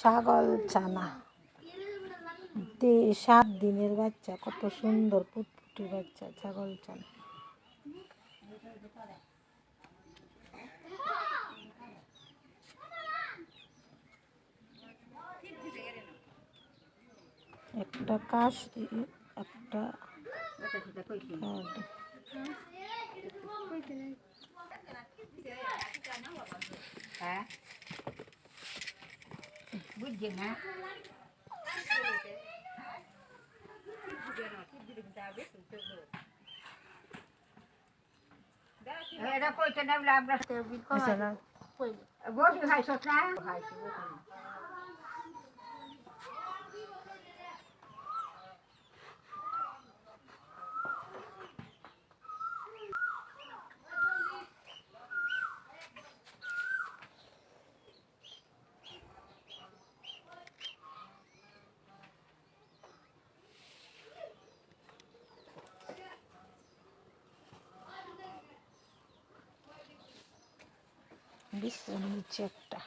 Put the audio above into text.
ছাগল ছানা। সাত দিনের বাচ্চা কত সুন্দর পুটপুটি বাচ্চা ছাগল ছানা। একটা কাশি একটা பிடிக்குங்க Era coisa, né? Lá, pra ter ouvido. Gosto de raio só pra. Raio, বিশ্রাম নিচ্ছে একটা